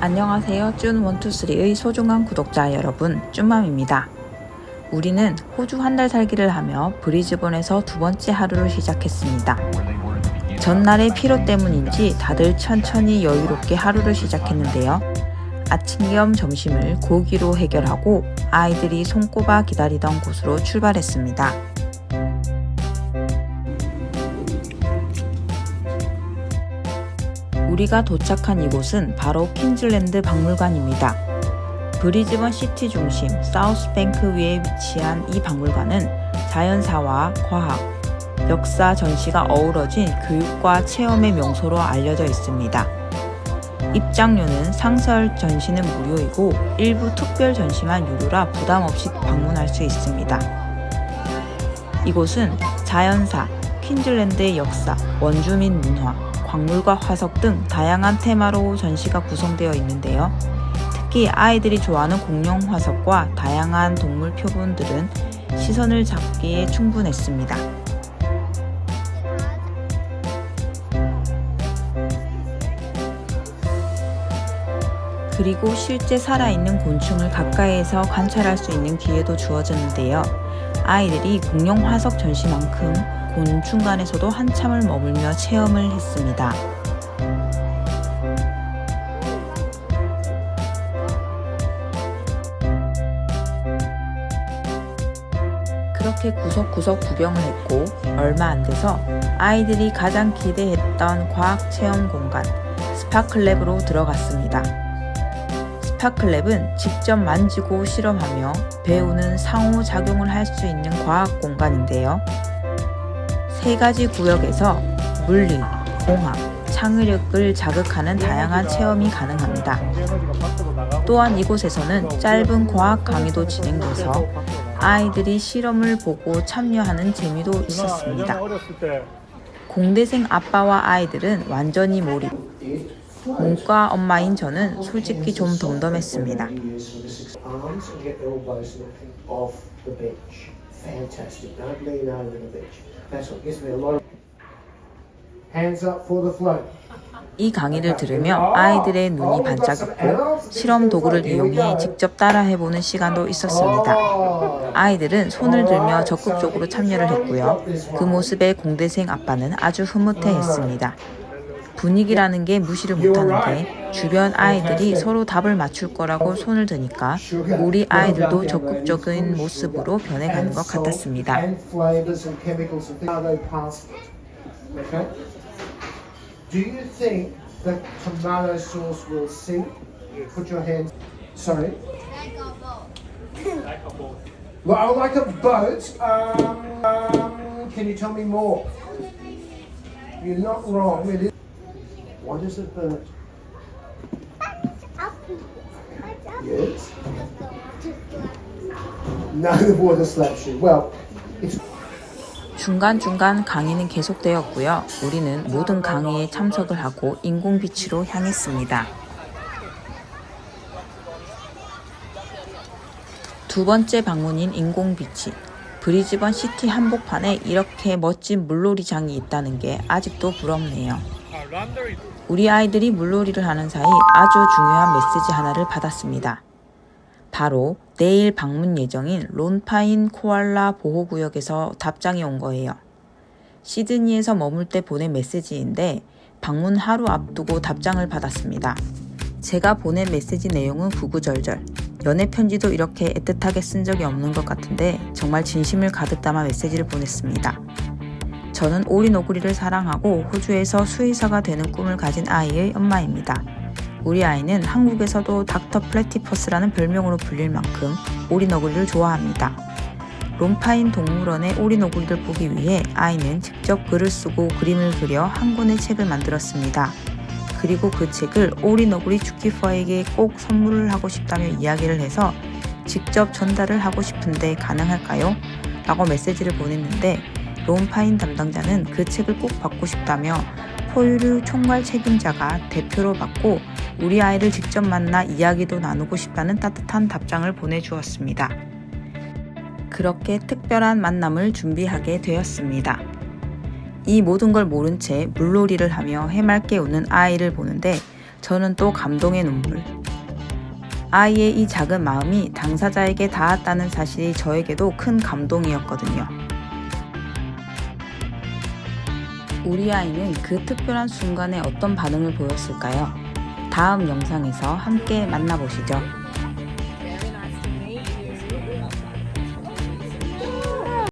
안녕하세요. 쭌123의 소중한 구독자 여러분, 쭌맘입니다. 우리는 호주 한 달 살기를 하며 브리즈번에서 두 번째 하루를 시작했습니다. 전날의 피로 때문인지 다들 천천히 여유롭게 하루를 시작했는데요. 아침 겸 점심을 고기로 해결하고 아이들이 손꼽아 기다리던 곳으로 출발했습니다. 우리가 도착한 이곳은 바로 퀸즐랜드 박물관입니다. 브리즈번 시티 중심 사우스뱅크 위에 위치한 이 박물관은 자연사와 과학, 역사 전시가 어우러진 교육과 체험의 명소로 알려져 있습니다. 입장료는 상설 전시는 무료이고 일부 특별 전시만 유료라 부담 없이 방문할 수 있습니다. 이곳은 자연사, 퀸즐랜드의 역사, 원주민 문화, 광물과 화석 등 다양한 테마로 전시가 구성되어 있는데요. 특히 아이들이 좋아하는 공룡 화석과 다양한 동물 표본들은 시선을 잡기에 충분했습니다. 그리고 실제 살아있는 곤충을 가까이에서 관찰할 수 있는 기회도 주어졌는데요. 아이들이 공룡 화석 전시만큼 곤충관에서도 한참을 머물며 체험을 했습니다. 그렇게 구석구석 구경을 했고 얼마 안 돼서 아이들이 가장 기대했던 과학 체험 공간 스파클랩으로 들어갔습니다. 스파클랩은 직접 만지고 실험하며 배우는 상호작용을 할 수 있는 과학 공간인데요. 세 가지 구역에서 물리, 공학, 창의력을 자극하는 다양한 체험이 가능합니다. 또한 이곳에서는 짧은 과학 강의도 진행돼서 아이들이 실험을 보고 참여하는 재미도 있었습니다. 공대생 아빠와 아이들은 완전히 몰입. 문과 엄마인 저는 솔직히 좀 덤덤했습니다. 이 강의를 들으며 아이들의 눈이 반짝였고 실험 도구를 이용해 직접 따라해보는 시간도 있었습니다. 아이들은 손을 들며 적극적으로 참여를 했고요. 그 모습에 공대생 아빠는 아주 흐뭇해했습니다. 분위기라는 게 무시를 못하는 게 주변 아이들이 서로 답을 맞출 거라고 손을 드니까 우리 아이들도 적극적인 모습으로 변해가는 것 같았습니다. Well, like a boat. Um, um, can you tell me more? You're not wrong. It is. It burnt? Yes. No, the water slaps you. Well, it's 중간중간 강의는 계속되었고요. 우리는 모든 강의에 참석을 하고 인공비치로 향했습니다. 두 번째 방문인 인공비치. 브리즈번 시티 한복판에 이렇게 멋진 물놀이장이 있다는 게 아직도 부럽네요. 우리 아이들이 물놀이를 하는 사이 아주 중요한 메시지 하나를 받았습니다. 바로 내일 방문 예정인 론파인 코알라 보호구역에서 답장이 온 거예요. 시드니에서 머물 때 보낸 메시지인데 방문 하루 앞두고 답장을 받았습니다. 제가 보낸 메시지 내용은 구구절절. 연애 편지도 이렇게 애틋하게 쓴 적이 없는 것 같은데 정말 진심을 가득 담아 메시지를 보냈습니다. 저는 오리노구리를 사랑하고 호주에서 수의사가 되는 꿈을 가진 아이의 엄마입니다. 우리 아이는 한국에서도 닥터 플래티퍼스라는 별명으로 불릴 만큼 오리너구리를 좋아합니다. 롬파인 동물원의 오리너구리를 보기 위해 아이는 직접 글을 쓰고 그림을 그려 한 권의 책을 만들었습니다. 그리고 그 책을 오리너구리 주키퍼에게 꼭 선물을 하고 싶다며 이야기를 해서 직접 전달을 하고 싶은데 가능할까요? 라고 메시지를 보냈는데 롬파인 담당자는 그 책을 꼭 받고 싶다며 포유류 총괄 책임자가 대표로 받고 우리 아이를 직접 만나 이야기도 나누고 싶다는 따뜻한 답장을 보내주었습니다. 그렇게 특별한 만남을 준비하게 되었습니다. 이 모든 걸 모른 채 물놀이를 하며 해맑게 웃는 아이를 보는데 저는 또 감동의 눈물. 아이의 이 작은 마음이 당사자에게 닿았다는 사실이 저에게도 큰 감동이었거든요. 우리 아이는 그 특별한 순간에 어떤 반응을 보였을까요? 다음 영상에서 함께 만나보시죠.